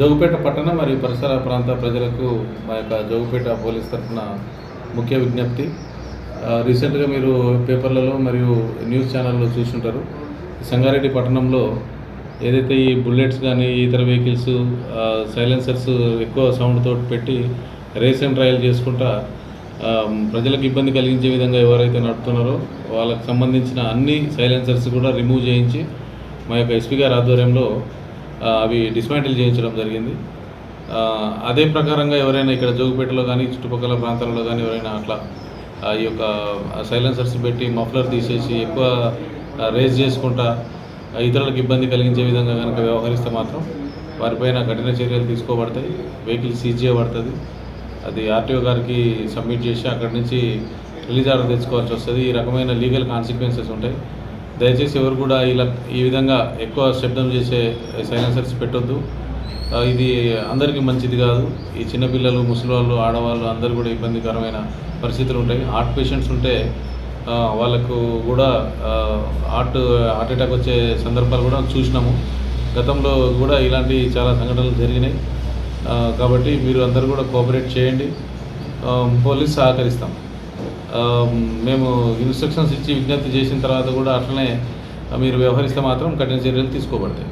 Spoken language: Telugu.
జోగుపేట పట్టణ మరియు పరిసర ప్రాంత ప్రజలకు మా యొక్క జోగుపేట పోలీస్ తరఫున ముఖ్య విజ్ఞప్తి. రీసెంట్గా మీరు పేపర్లలో మరియు న్యూస్ ఛానల్లో చూసుంటారు. సంగారెడ్డి పట్టణంలో ఏదైతే ఈ బుల్లెట్స్ కానీ ఇతర వెహికల్స్ సైలెన్సర్స్ ఎక్కువ సౌండ్తో పెట్టి రేస్ అండ్ ట్రయల్ చేసుకుంటా ప్రజలకు ఇబ్బంది కలిగించే విధంగా ఎవరైతే నడుపుతున్నారో వాళ్ళకు సంబంధించిన అన్ని సైలెన్సర్స్ కూడా రిమూవ్ చేయించి మా యొక్క ఎస్పీ గారి ఆధ్వర్యంలో అవి డిస్మాంటిల్ చేయించడం జరిగింది. అదే ప్రకారంగా ఎవరైనా ఇక్కడ జోగుపేటలో కానీ చుట్టుపక్కల ప్రాంతాలలో కానీ ఎవరైనా అట్లా ఈ యొక్క సైలెన్సర్స్ పెట్టి మఫ్లర్ తీసేసి ఎక్కువ రేస్ చేసుకుంటా ఇతరులకు ఇబ్బంది కలిగించే విధంగా కనుక వ్యవహరిస్తే మాత్రం వారిపైన కఠిన చర్యలు తీసుకోబడతాయి. వెహికల్ సీజ్ చేయబడుతుంది. అది ఆర్టీఓ గారికి సబ్మిట్ చేసి అక్కడి నుంచి రిలీజ్ ఆర్డర్ తెచ్చుకోవాల్సి వస్తుంది. ఈ రకమైన లీగల్ కాన్సిక్వెన్సెస్ ఉంటాయి. దయచేసి ఎవరు కూడా ఇలా ఈ విధంగా ఎక్కువ శబ్దం చేసే సైలెన్సర్స్ పెట్టొద్దు. ఇది అందరికీ మంచిది కాదు. ఈ చిన్నపిల్లలు ముసలి వాళ్ళు ఆడవాళ్ళు అందరూ కూడా ఇబ్బందికరమైన పరిస్థితులు ఉంటాయి. హార్ట్ పేషెంట్స్ ఉంటే వాళ్ళకు కూడా హార్ట్ హార్ట్ అటాక్ వచ్చే సందర్భాలు కూడా చూసినాము. గతంలో కూడా ఇలాంటి చాలా సంఘటనలు జరిగినాయి. కాబట్టి మీరు అందరూ కూడా కోఆపరేట్ చేయండి. పోలీస్ సహకరిస్తాం. మేము ఇన్స్ట్రక్షన్స్ ఇచ్చి విజ్ఞప్తి చేసిన తర్వాత కూడా అట్లనే మీరు వ్యవహరిస్తే మాత్రం కఠిన చర్యలు తీసుకోబడతాయి.